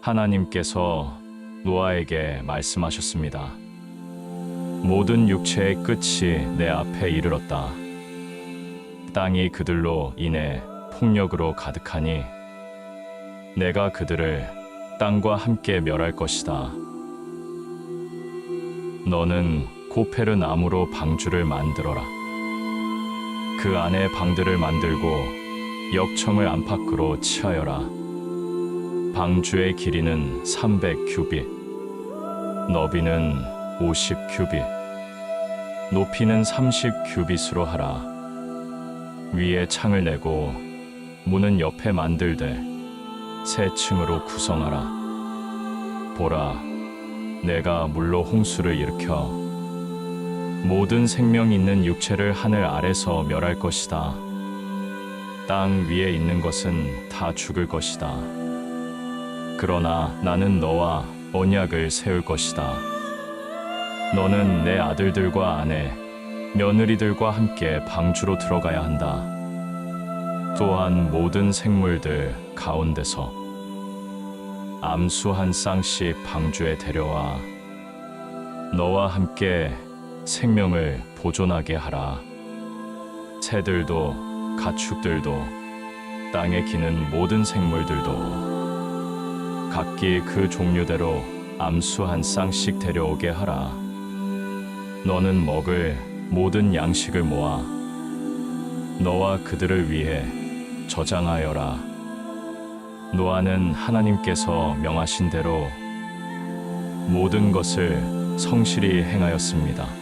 하나님께서 노아에게 말씀하셨습니다. 모든 육체의 끝이 내 앞에 이르렀다. 땅이 그들로 인해 폭력으로 가득하니 내가 그들을 땅과 함께 멸할 것이다. 너는 고페르 나무로 방주를 만들어라. 그 안에 방들을 만들고 역청을 안팎으로 치하여라. 방주의 길이는 300 규빗, 너비는 50 규빗, 높이는 30 규빗으로 하라. 위에 창을 내고 문은 옆에 만들되 세 층으로 구성하라. 보라, 내가 물로 홍수를 일으켜 모든 생명 있는 육체를 하늘 아래서 멸할 것이다. 땅 위에 있는 것은 다 죽을 것이다. 그러나 나는 너와 언약을 세울 것이다. 너는 내 아들들과 아내, 며느리들과 함께 방주로 들어가야 한다. 또한 모든 생물들 가운데서 암수 한 쌍씩 방주에 데려와 너와 함께 생명을 보존하게 하라. 새들도 가축들도 땅에 기는 모든 생물들도 각기 그 종류대로 암수 한 쌍씩 데려오게 하라. 너는 먹을 모든 양식을 모아 너와 그들을 위해 저장하여라. 노아는 하나님께서 명하신 대로 모든 것을 성실히 행하였습니다.